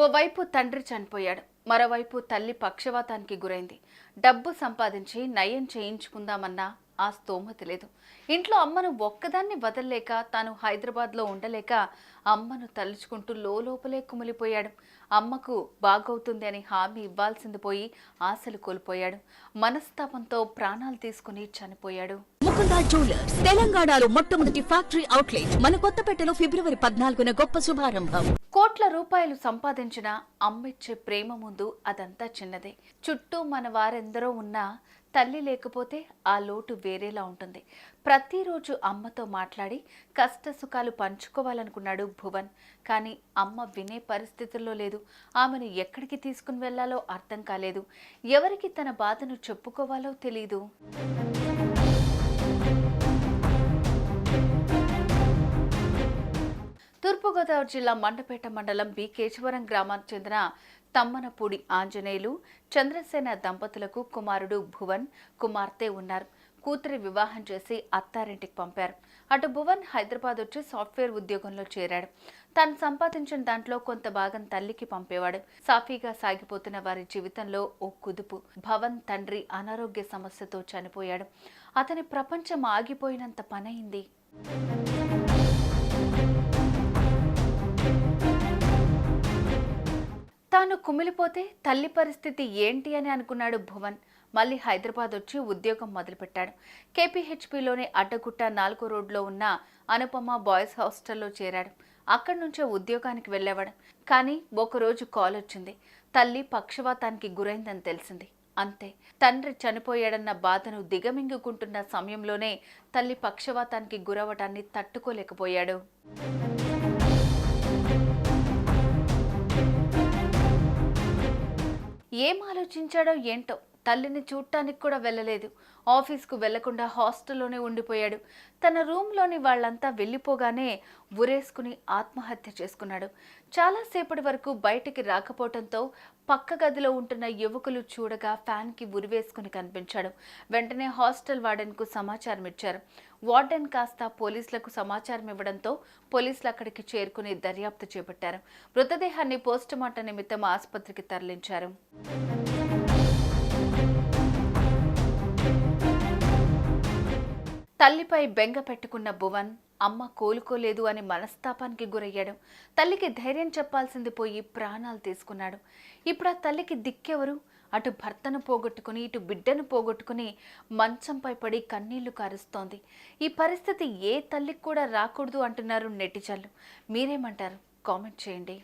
ఓవైపు తండ్రి చనిపోయాడు మరోవైపు తల్లి పక్షవాతానికి గురైంది. డబ్బు సంపాదించి నయం చేయించుకుందామన్నా ఆ స్తోమత లేదు. ఇంట్లో అమ్మను ఒక్కదాన్ని వదలలేక తాను హైదరాబాద్లో ఉండలేక అమ్మను తలుచుకుంటూ లోపలే కుమిలిపోయాడు. అమ్మకు బాగవుతుంది అని హామీ ఇవ్వాల్సింది పోయి ఆశలు కోల్పోయాడు. మనస్తాపంతో ప్రాణాలు తీసుకుని చనిపోయాడు. ముకుందా జ్యువెలర్స్ తెలంగాణలో మొట్టమొదటి ఫ్యాక్టరీ అవుట్లెట్ మన కొత్తపేటలో ఫిబ్రవరి పద్నాలుగున గొప్ప శుభారంభం. కోట్ల రూపాయలు సంపాదించిన అమ్మిచ్చే ప్రేమ ముందు అదంతా చిన్నదే. చుట్టూ మన వారెందరో ఉన్నా తల్లి లేకపోతే ఆ లోటు వేరేలా ఉంటుంది. ప్రతిరోజు అమ్మతో మాట్లాడి కష్ట సుఖాలు పంచుకోవాలనుకున్నాడు భువన్. కానీ అమ్మ వినే పరిస్థితుల్లో లేదు. ఆమెను ఎక్కడికి తీసుకుని వెళ్ళాలో అర్థం కాలేదు. ఎవరికి తన బాధను చెప్పుకోవాలో తెలియదు తూర్పుగోదావరి జిల్లా మండపేట మండలం బి. కేశవరం గ్రామానికి చెందిన తమ్మనపూడి ఆంజనేయులు చంద్రసేన దంపతులకు కుమారుడు భువన్ కుమార్తె ఉన్నారు. కూతురి వివాహం చేసి అత్తారింటికి పంపారు. అటు భువన్ హైదరాబాద్ వచ్చి సాఫ్ట్వేర్ ఉద్యోగంలో చేరాడు. తాను సంపాదించిన దాంట్లో కొంత భాగం తల్లికి పంపేవాడు. సాఫీగా సాగిపోతున్న వారి జీవితంలో ఓ కుదుపు. భవన్ తండ్రి అనారోగ్య సమస్యతో చనిపోయాడు. అతని ప్రపంచం ఆగిపోయినంత పనైంది. తాను కుమిలిపోతే తల్లి పరిస్థితి ఏంటి అని అనుకున్నాడు భువన్. మళ్ళీ హైదరాబాద్ వచ్చి ఉద్యోగం మొదలుపెట్టాడు. కేపీహెచ్పిలోని అడ్డగుట్ట నాలుగో రోడ్లో ఉన్న అనుపమ బాయ్స్ హాస్టల్లో చేరాడు. అక్కడి నుంచే ఉద్యోగానికి వెళ్ళేవాడు. కానీ ఒకరోజు కాల్ వచ్చింది. తల్లి పక్షవాతానికి గురైందని తెలిసింది. అంతే. తండ్రి చనిపోయాడన్న బాధను దిగమింగుకుంటున్న సమయంలోనే తల్లి పక్షవాతానికి గురవటాన్ని తట్టుకోలేకపోయాడు. ఏం ఆలోచించాడో ఏంటో తల్లిని చూడటానికి కూడా వెళ్ళలేదు. ఆఫీస్కు వెళ్ళకుండా హాస్టల్లోనే ఉండిపోయాడు. తన రూమ్లోని వాళ్ళంతా వెళ్ళిపోగానే ఉరేసుకుని ఆత్మహత్య చేసుకున్నాడు. చాలాసేపటి వరకు బయటికి రాకపోవడంతో పక్క గదిలో ఉంటున్న యువకులు చూడగా ఫ్యాన్కి ఉరివేసుకుని కనిపించాడు. వెంటనే హాస్టల్ వార్డెన్కు సమాచారం ఇచ్చారు. వార్డెన్ కాస్త పోలీసులకు సమాచారం ఇవ్వడంతో పోలీసులు అక్కడికి చేరుకుని దర్యాప్తు చేపట్టారు. మృతదేహాన్ని పోస్టుమార్టం నిమిత్తం ఆసుపత్రికి తరలించారు. తల్లిపై బెంగ పెట్టుకున్న భువన్ అమ్మ కోలుకోలేదు అని మనస్తాపానికి గురయ్యాడు. తల్లికి ధైర్యం చెప్పాల్సింది పోయి ప్రాణాలు తీసుకున్నాడు. ఇప్పుడు ఆ తల్లికి దిక్కెవరు? అటు భర్తను పోగొట్టుకుని ఇటు బిడ్డను పోగొట్టుకుని మంచంపై పడి కన్నీళ్ళు కారుస్తోంది. ఈ పరిస్థితి ఏ తల్లికి కూడా రాకూడదు అంటున్నారు నెటిజన్లు. మీరేమంటారు? కామెంట్ చేయండి.